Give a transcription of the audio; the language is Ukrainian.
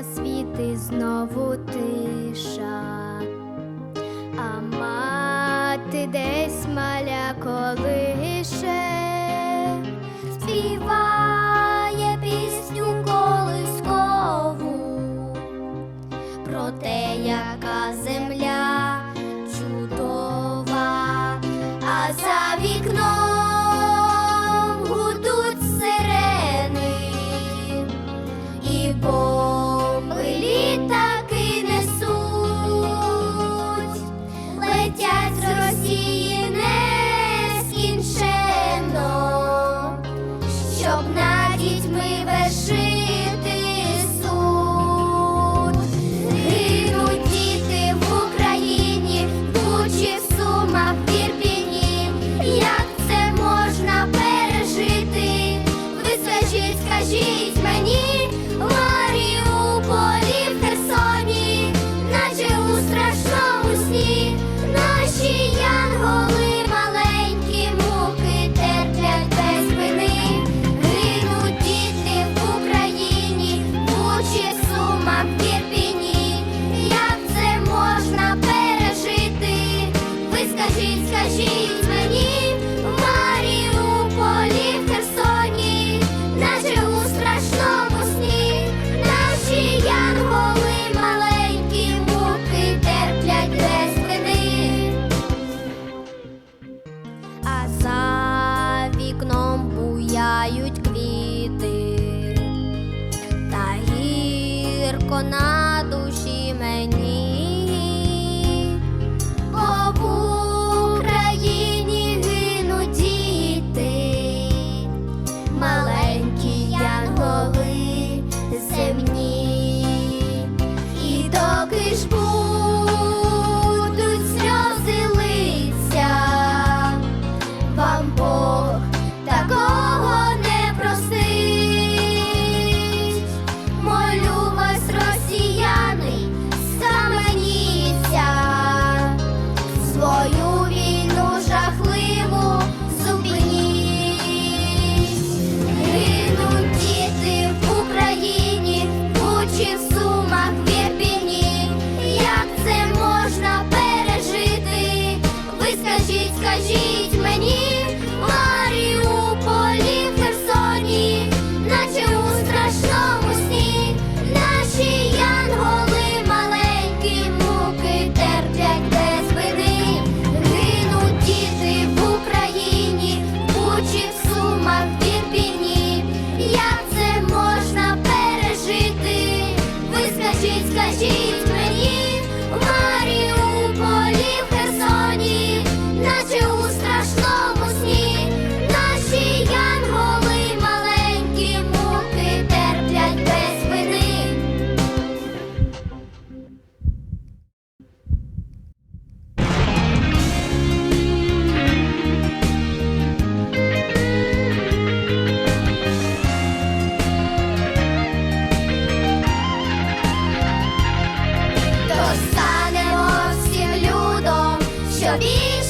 Змінився світ і знову тиша, а мати десь маля колише, співає пісню колискову про те, яка земля щоб на дітьми вишити суд, гинуть діти в Україні, бучі в сумах Пірпіні. Як це можна пережити? Ви скажіть, скажіть. 美女。то станемо всім людом, що більше.